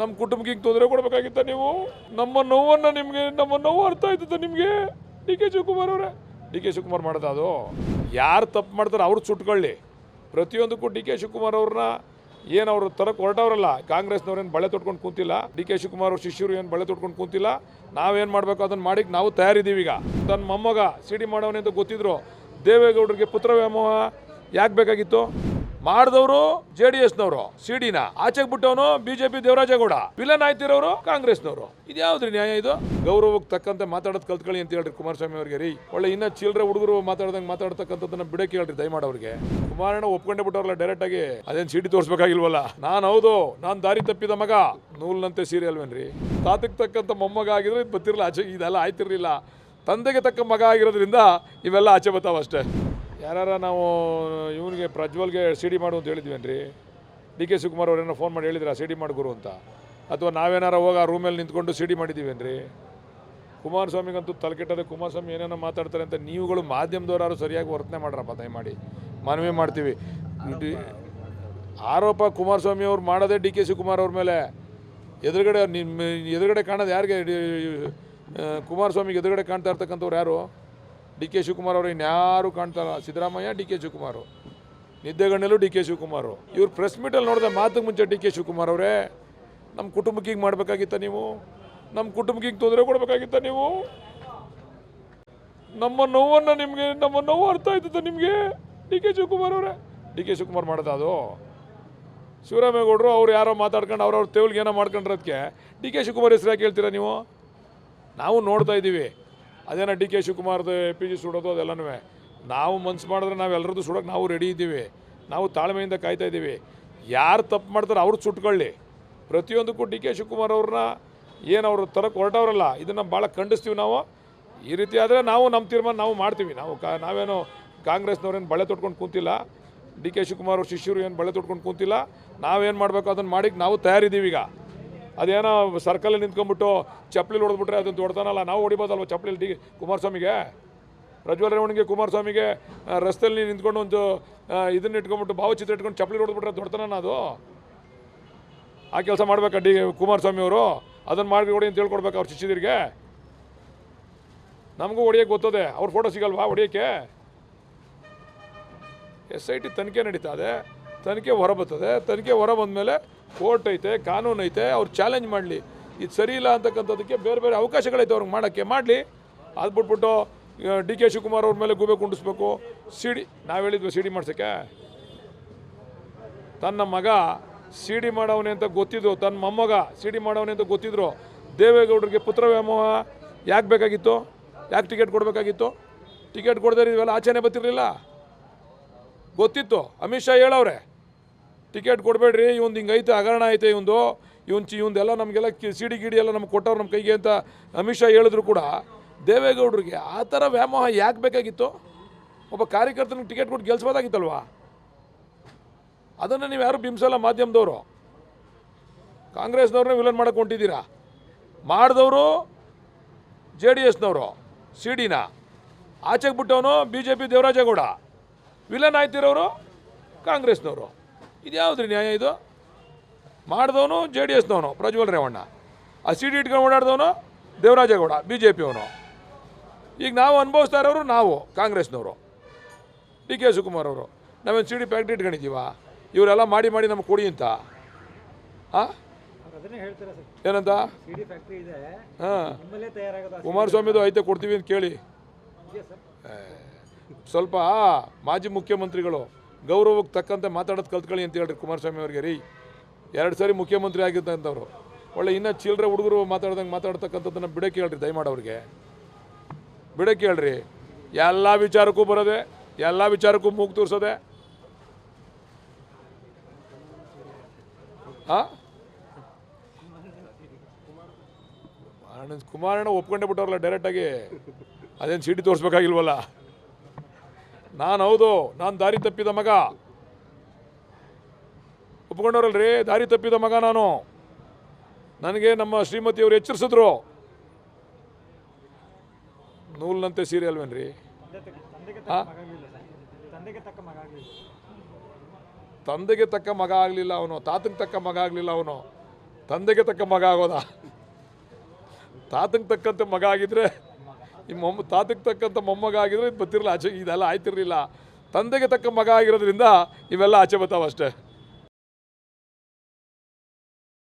ನಮ್ಮ ಕುಟುಂಬಕ್ಕೆ ತೊಂದರೆ ಕೊಡಬೇಕಾಗಿತ್ತ ನೀವು? ನಮ್ಮ ನೋವನ್ನು ನಿಮಗೆ, ನಮ್ಮ ನೋವು ಅರ್ಥ ಆಯ್ತದ ನಿಮಗೆ? ಡಿ ಕೆ ಶಿವಕುಮಾರ್ ಅವರೇ. ಡಿ ಕೆ ಶಿವಕುಮಾರ್ ಮಾಡೋದು ಅದು. ಯಾರು ತಪ್ಪು ಮಾಡ್ತಾರೆ ಅವ್ರು ಸುಟ್ಕೊಳ್ಳಿ. ಪ್ರತಿಯೊಂದಕ್ಕೂ ಡಿ ಕೆ ಶಿವಕುಮಾರ್ ಅವ್ರನ್ನ ಏನು ಅವರು ತರಕ್ಕೆ ಹೊರಟವ್ರಲ್ಲ ಕಾಂಗ್ರೆಸ್ನವ್ರೇನು ಬಳೆ ತೊಟ್ಕೊಂಡು ಕೂತಿಲ್ಲ, ಡಿ ಕೆ ಶಿವಕುಮಾರ್ ಅವ್ರ ಶಿಷ್ಯರು ಏನು ಬಳೆ ತೊಟ್ಕೊಂಡು ಕೂತಿಲ್ಲ, ನಾವೇನು ಮಾಡಬೇಕು ಅದನ್ನು ಮಾಡಿ ನಾವು ತಯಾರಿದ್ದೀವಿ ಈಗ ತನ್ನ ಮೊಮ್ಮಗ ಸಿ ಡಿ ಮಾಡೋನೆ ಅಂತ ಗೊತ್ತಿದ್ರು, ದೇವೇಗೌಡರಿಗೆ ಪುತ್ರ ವ್ಯಾಮೋಹ ಯಾಕೆ ಬೇಕಾಗಿತ್ತು? ಮಾಡಿದವರು ಜೆ ಡಿ ಎಸ್ನವರು ಸಿಡಿನ ಆಚೆಗೆ ಬಿಟ್ಟವನು ಬಿಜೆಪಿ ದೇವರಾಜೇಗೌಡ. ವಿಲನ್ ಆಯ್ತಿರೋರು ಕಾಂಗ್ರೆಸ್ನವರು. ಇದ್ಯಾವ್ದ್ರಿ ನ್ಯಾಯ ಇದು? ಗೌರವಕ್ಕೆ ತಕ್ಕಂತೆ ಮಾತಾಡೋದು ಕಲ್ತ್ಕೊಳ್ಳಿ ಅಂತ ಹೇಳ್ರಿ ಕುಮಾರಸ್ವಾಮಿ ಅವ್ರಿಗೆ ರೀ. ಒಳ್ಳೆ ಇನ್ನ ಚಿಲ್ಲರೆ ಹುಡುಗರು ಮಾತಾಡ್ದಂಗೆ ಮಾತಾಡ್ತಕ್ಕಂಥದ್ದನ್ನ ಬಿಡಕ್ಕೆ ಹೇಳ್ರಿ ದಯಮಾಡವ್ರಿಗೆ ಕುಮಾರಣ್ಣ ಒಪ್ಕೊಂಡೆ ಬಿಟ್ಟವ್ರಲ್ಲ ಡೈರೆಕ್ಟ್ ಆಗಿ. ಅದೇನು ಸಿಡಿ ತೋರಿಸ್ಬೇಕಾಗಿಲ್ವಲ್ಲ? ನಾನು ಹೌದು, ನಾನು ದಾರಿ ತಪ್ಪಿದ ಮಗ. ನೂಲ್ನಂತೆ ಸೀರೆ ಅಲ್ವೇನ್ರಿ? ತಾತಕ್ಕೆ ತಕ್ಕಂಥ ಮೊಮ್ಮಗ ಆಗಿದ್ರೆ ಇದು ಗೊತ್ತಿರಲಿಲ್ಲ. ಆಚೆ ಇದೆಲ್ಲ ಆಯ್ತಿರ್ಲಿಲ್ಲ. ತಂದೆಗೆ ತಕ್ಕ ಮಗ ಆಗಿರೋದ್ರಿಂದ ಇವೆಲ್ಲ ಆಚೆ ಬರ್ತಾವ ಅಷ್ಟೇ ಯಾರ ನಾವು ಇವನಿಗೆ ಪ್ರಜ್ವಲ್ಗೆ ಸಿ ಡಿ ಮಾಡು ಅಂತ ಹೇಳಿದ್ವೇನ್ರಿ? ಡಿ ಕೆ ಶಿವಕುಮಾರ್ ಅವ್ರೇನೋ ಫೋನ್ ಮಾಡಿ ಹೇಳಿದ್ರೆ ಸಿ ಡಿ ಮಾಡಿಗುರು ಅಂತ? ಅಥವಾ ನಾವೇನಾರ ಹೋಗಿ ಆ ರೂಮಲ್ಲಿ ನಿಂತ್ಕೊಂಡು ಸಿ ಡಿ ಮಾಡಿದ್ದೀವೇನ್ರಿ ಕುಮಾರಸ್ವಾಮಿಗಂತೂ ತಲೆಕೆಟ್ಟದೆ ಕುಮಾರಸ್ವಾಮಿ ಏನೇನೋ ಮಾತಾಡ್ತಾರೆ ಅಂತ ನೀವುಗಳು ಮಾಧ್ಯಮದವರಾರು ಸರಿಯಾಗಿ ವರ್ತನೆ ಮಾಡ್ರಪ್ಪ ದಯಮಾಡಿ. ಮನವಿ ಮಾಡ್ತೀವಿ. ಆರೋಪ ಕುಮಾರಸ್ವಾಮಿ ಅವ್ರು ಮಾಡೋದೇ ಡಿ ಕೆ ಶಿವಕುಮಾರ್ ಅವ್ರ ಮೇಲೆ. ಎದುರುಗಡೆ ನಿಮ್ಮ ಎದುರುಗಡೆ ಕಾಣೋದು ಯಾರಿಗೆ? ಕುಮಾರಸ್ವಾಮಿಗೆ ಎದುರುಗಡೆ ಕಾಣ್ತಾ ಇರ್ತಕ್ಕಂಥವ್ರು ಯಾರು? ಡಿ ಕೆ ಶಿವಕುಮಾರ್ ಅವರು ಇನ್ಯಾರು ಕಾಣ್ತಾರ ಸಿದ್ದರಾಮಯ್ಯ, ಡಿ ಕೆ ಶಿವಕುಮಾರ್. ನಿದ್ದೆಗಣ್ಣಲ್ಲೂ ಡಿ ಕೆ ಶಿವಕುಮಾರ್. ಇವ್ರು ಪ್ರೆಸ್ ಮೀಟಲ್ಲಿ ನೋಡಿದೆ ಮಾತಿಗೆ ಮುಂಚೆ ಡಿ ಕೆ ಶಿವಕುಮಾರ್ ಅವರೇ ನಮ್ಮ ಕುಟುಂಬಕ್ಕೆ ಹಿಂಗೆ ಮಾಡಬೇಕಾಗಿತ್ತ ನೀವು? ನಮ್ಮ ಕುಟುಂಬಕ್ಕೆ ಹಿಂಗೆ ತೊಂದರೆ ಕೊಡಬೇಕಾಗಿತ್ತ ನೀವು? ನಮ್ಮ ನೋವನ್ನು ನಿಮಗೆ, ನಮ್ಮ ನೋವು ಅರ್ಥ ಆಯ್ತದ ನಿಮಗೆ? ಡಿ ಕೆ ಶಿವಕುಮಾರ್ ಅವರೇ. ಡಿ ಕೆ ಶಿವಕುಮಾರ್ ಮಾಡೋದು ಅದು? ಶಿವರಾಮೇಗೌಡರು ಅವ್ರು ಯಾರೋ ಮಾತಾಡ್ಕೊಂಡು ಅವ್ರವ್ರ ತೇವಲ್ಗೆ ಏನೋ ಮಾಡ್ಕೊಂಡಿರೋದಕ್ಕೆ ಡಿ ಕೆ ಶಿವಕುಮಾರ್ ಹೆಸರು ಯಾಕೆ ಹೇಳ್ತೀರಾ ನೀವು? ನಾವು ನೋಡ್ತಾ ಇದ್ದೀವಿ ಅದೇನೋ ಡಿ ಕೆ ಶಿವಕುಮಾರ್ದು ಪಿ ಜಿ ಸುಡೋದು ಅದೆಲ್ಲನೂ ನಾವು ಮನ್ಸು ಮಾಡಿದ್ರೆ ನಾವೆಲ್ಲರದ್ದು ಸುಡೋಕೆ ನಾವು ರೆಡಿ ಇದ್ದೀವಿ. ನಾವು ತಾಳ್ಮೆಯಿಂದ ಕಾಯ್ತಾ ಇದ್ದೀವಿ. ಯಾರು ತಪ್ಪು ಮಾಡ್ತಾರೆ ಅವ್ರು ಸುಟ್ಕೊಳ್ಳಿ. ಪ್ರತಿಯೊಂದಕ್ಕೂ ಡಿ ಕೆ ಶಿವಕುಮಾರ್ ಅವ್ರನ್ನ ಏನು ಅವರು ತರಕ್ಕೆ ಹೊರಟವ್ರಲ್ಲ, ಇದನ್ನು ಭಾಳ ಖಂಡಿಸ್ತೀವಿ ನಾವು. ಈ ರೀತಿ ಆದರೆ ನಾವು ನಮ್ಮ ತೀರ್ಮಾನ ನಾವು ಮಾಡ್ತೀವಿ. ನಾವು ಕಾ ನಾವೇನು ಕಾಂಗ್ರೆಸ್ನವ್ರೇನು ಬಳೆ ತೊಟ್ಕೊಂಡು ಕೂತಿಲ್ಲ, ಡಿ ಕೆ ಶಿವಕುಮಾರ್ ಅವ್ರ ಶಿಷ್ಯರು ಏನು ಬಳೆ ತೊಟ್ಕೊಂಡು ಕೂತಿಲ್ಲ, ನಾವೇನು ಮಾಡಬೇಕು ಅದನ್ನು ಮಾಡಿ ನಾವು ತಯಾರಿದ್ದೀವಿ ಈಗ ಅದೇನೋ ಸರ್ಕಲ್ ನಿಂತ್ಕೊಂಡ್ಬಿಟ್ಟು ಚಪ್ಪಲಿ ಹೊಡೆದ್ಬಿಟ್ರೆ ಅದನ್ನು ತೊಡ್ತಾನಲ್ಲ, ನಾವು ಹೊಡಿಬೋದಲ್ವ ಚಪ್ಪಲಿ ಡಿ ಕುಮಾರಸ್ವಾಮಿಗೆ? ಪ್ರಜ್ವಲ್ ರೇವಣಿಗೆ ಕುಮಾರಸ್ವಾಮಿಗೆ ಸ್ವಾಮಿಗೆ ರಸ್ತೆಯಲ್ಲಿ ನಿಂತ್ಕೊಂಡು ಒಂದು ಇದನ್ನ ಇಟ್ಕೊಂಡ್ಬಿಟ್ಟು ಭಾವಚಿತ್ರ ಇಟ್ಕೊಂಡು ಚಪ್ಪಲಿ ಹೊಡೆದ್ಬಿಟ್ರೆ ದೊಡ್ತಾನ ಅದು? ಆ ಕೆಲಸ ಮಾಡ್ಬೇಕಾ ಡಿ ಕುಮಾರಸ್ವಾಮಿ ಅವರು? ಅದನ್ನು ಮಾಡಿ ಹೊಡಿ ಅಂತ ಹೇಳ್ಕೊಡ್ಬೇಕು ಅವ್ರ ಶಿಷ್ಯರಿಗೆ. ನಮಗೂ ಹೊಡಿಯೋಕ್ಕೆ ಗೊತ್ತದೆ, ಅವ್ರ ಫೋಟೋ ಸಿಗಲ್ವಾ ಹೊಡಿಯೋಕ್ಕೆ? ಎಸ್ ಐ ಟಿ ತನಿಖೆ ನಡೀತಾ ಇದೆ, ತನಿಖೆ ಹೊರ ಬರ್ತದೆ, ತನಿಖೆ ಹೊರ ಬಂದಮೇಲೆ ಕೋರ್ಟ್ ಐತೆ, ಕಾನೂನು ಐತೆ, ಅವ್ರು ಚಾಲೆಂಜ್ ಮಾಡಲಿ. ಇದು ಸರಿ ಇಲ್ಲ ಅಂತಕ್ಕಂಥದ್ದಕ್ಕೆ ಬೇರೆ ಬೇರೆ ಅವಕಾಶಗಳೈತೆ ಅವ್ರಿಗೆ ಮಾಡೋಕ್ಕೆ. ಮಾಡಲಿ. ಅದು ಬಿಟ್ಬಿಟ್ಟು ಡಿ ಕೆ ಶಿವಕುಮಾರ್ ಅವ್ರ ಮೇಲೆ ಗೂಬೆ ಕುಂಡಿಸ್ಬೇಕು. ಸಿ ಡಿ, ನಾವು ಹೇಳಿದ್ವಿ ಸಿ ಡಿ ಮಾಡ್ಸೋಕ್ಕೆ. ತನ್ನ ಮಗ ಸಿ ಡಿ ಮಾಡವನೇ ಅಂತ ಗೊತ್ತಿದ್ರು, ತನ್ನ ಮೊಮ್ಮಗ ಸಿ ಡಿ ಮಾಡವನೇ ಅಂತ ಗೊತ್ತಿದ್ರು. ದೇವೇಗೌಡರಿಗೆ ಪುತ್ರ ವ್ಯಾಮೋಹ ಯಾಕೆ ಬೇಕಾಗಿತ್ತು? ಯಾಕೆ ಟಿಕೆಟ್ ಕೊಡಬೇಕಾಗಿತ್ತು? ಟಿಕೆಟ್ ಕೊಡದೇ ಇವೆಲ್ಲ ಆಚರಣೆ ಬರ್ತಿರಲಿಲ್ಲ. ಗೊತ್ತಿತ್ತು. ಅಮಿತ್ ಶಾ ಹೇಳವ್ರೆ ಟಿಕೆಟ್ ಕೊಡಬೇಡ್ರಿ ಇವ್ನು ಹಿಂಗೆ ಐತೆ, ಹಗರಣ ಐತೆ ಇವೊಂದು ಇವನ್ ಚಿ ಇವಂದೆಲ್ಲ ನಮಗೆಲ್ಲ ಸಿಡಿ ಗಿಡಿ ಎಲ್ಲ ನಮ್ಗೆ ಕೊಟ್ಟವ್ರು ನಮ್ಮ ಕೈಗೆ ಅಂತ ಅಮಿತ್ ಶಾ ಹೇಳಿದ್ರು ಕೂಡ. ದೇವೇಗೌಡರಿಗೆ ಆ ಥರ ವ್ಯಾಮೋಹ ಯಾಕೆ ಬೇಕಾಗಿತ್ತು? ಒಬ್ಬ ಕಾರ್ಯಕರ್ತನಿಗೆ ಟಿಕೆಟ್ ಕೊಟ್ಟು ಗೆಲ್ಸ್ಬೋದಾಗಿತ್ತಲ್ವಾ? ಅದನ್ನು ನೀವು ಯಾರು ಬಿಂಬಿಸಲ್ಲ ಮಾಧ್ಯಮದವರು? ಕಾಂಗ್ರೆಸ್ನವ್ರನ್ನೇ ವಿಲನ್ ಮಾಡಕ್ಕೆ ಹೊಂಟಿದ್ದೀರಾ? ಮಾಡಿದವರು ಜೆ ಡಿ ಎಸ್ನವರು ಸಿ ಡಿನ ಆಚೆಗೆ ಬಿಟ್ಟವನು B J P Devarajegowda. Villain ಆಯ್ತಿರೋರು ಕಾಂಗ್ರೆಸ್ನವರು. ಇದ್ಯಾವ್ದ್ರಿ ನ್ಯಾಯ ಇದು? ಮಾಡಿದವನು ಜೆ ಡಿ ಎಸ್ನವನು ಪ್ರಜ್ವಲ್ ರೇವಣ್ಣ. ಆ ಸಿ ಡಿ ಇಟ್ಕೊಂಡು ಓಡಾಡಿದವನು ದೇವರಾಜೇಗೌಡ ಬಿ ಜೆ ಪಿಯವನು. ಈಗ ನಾವು ಅನುಭವಿಸ್ತಾ ಇರೋರು ನಾವು ಕಾಂಗ್ರೆಸ್ನವರು. ಡಿ ಕೆ ಶಿವಕುಮಾರ್ ಅವರು. ನಾವೇನು ಸಿ ಡಿ ಫ್ಯಾಕ್ಟ್ರಿ ಇಟ್ಕೊಂಡಿದ್ದೀವ? ಇವರೆಲ್ಲ ಮಾಡಿ ಮಾಡಿ ನಮ್ಗೆ ಕೊಡಿ ಅಂತ. ಹಾಂ ಏನಂತ? ಹಾಂ. ಕುಮಾರಸ್ವಾಮಿದು ಐತೆ ಕೊಡ್ತೀವಿ ಅಂತ ಕೇಳಿ. ಸ್ವಲ್ಪ ಮಾಜಿ ಮುಖ್ಯಮಂತ್ರಿಗಳು ಗೌರವಕ್ಕೆ ತಕ್ಕಂತೆ ಮಾತಾಡೋದು ಕಲ್ತ್ಕೊಳ್ಳಿ ಅಂತ ಹೇಳ್ರಿ ಕುಮಾರಸ್ವಾಮಿ ಅವ್ರಿಗೆ. ರೀ, ಎರಡು ಸಾರಿ ಮುಖ್ಯಮಂತ್ರಿ ಆಗಿದ್ದಂಥವ್ರು. ಒಳ್ಳೆ ಇನ್ನೂ ಚಿಲ್ಲರೆ ಹುಡುಗರು ಮಾತಾಡ್ದಂಗೆ ಮಾತಾಡ್ತಕ್ಕಂಥದ್ದನ್ನು ಬಿಡಕ್ಕೆ ಹೇಳ್ರಿ ದಯಮಾಡವ್ರಿಗೆ ಬಿಡಕ್ಕೆ ಹೇಳ್ರಿ. ಎಲ್ಲ ವಿಚಾರಕ್ಕೂ ಬರೋದೆ, ಎಲ್ಲ ವಿಚಾರಕ್ಕೂ ಮೂಗು ತೋರಿಸೋದೆ. ಕುಮಾರಣ್ಣ ಒಪ್ಕೊಂಡೇ ಬಿಟ್ಟವ್ರಲ್ಲ ಡೈರೆಕ್ಟಾಗಿ ಅದೇನು ಸಿಡಿ ತೋರಿಸ್ಬೇಕಾಗಿಲ್ವಲ್ಲ? ನಾನು ಹೌದು ನಾನು ದಾರಿ ತಪ್ಪಿದ ಮಗ. ಒಪ್ಕೊಂಡವ್ರಲ್ರಿ, ದಾರಿ ತಪ್ಪಿದ ಮಗ ನಾನು. ನನಗೆ ನಮ್ಮ ಶ್ರೀಮತಿಯವರು ಎಚ್ಚರಿಸಿದ್ರು. ನೂಲ್ನಂತೆ ಸೀರೆ ಅಲ್ವೇನ್ರಿ? ತಂದೆಗೆ ತಕ್ಕ ಮಗ ಆಗಲಿಲ್ಲ ಅವನು, ತಾತಂಗೆ ತಕ್ಕ ಮಗ ಆಗಲಿಲ್ಲ ಅವನು. ತಂದೆಗೆ ತಕ್ಕ ಮಗ ಆಗೋದ? ತಾತಂಗೆ ತಕ್ಕಂತೆ ಮಗ ಆಗಿದ್ರೆ ಈ ಮೊಮ್ಮ ತಾತಕ್ಕೆ ತಕ್ಕಂಥ ಮೊಮ್ಮಗ ಆಗಿದ್ರೆ ಇದು ಬತ್ತಿರಲಿಲ್ಲ ಆಚೆ ಇದೆಲ್ಲ ಆಯ್ತಿರಲಿಲ್ಲ. ತಂದೆಗೆ ತಕ್ಕ ಮಗ ಆಗಿರೋದ್ರಿಂದ ಇವೆಲ್ಲ ಆಚೆ ಬರ್ತಾವೆ ಅಷ್ಟೇ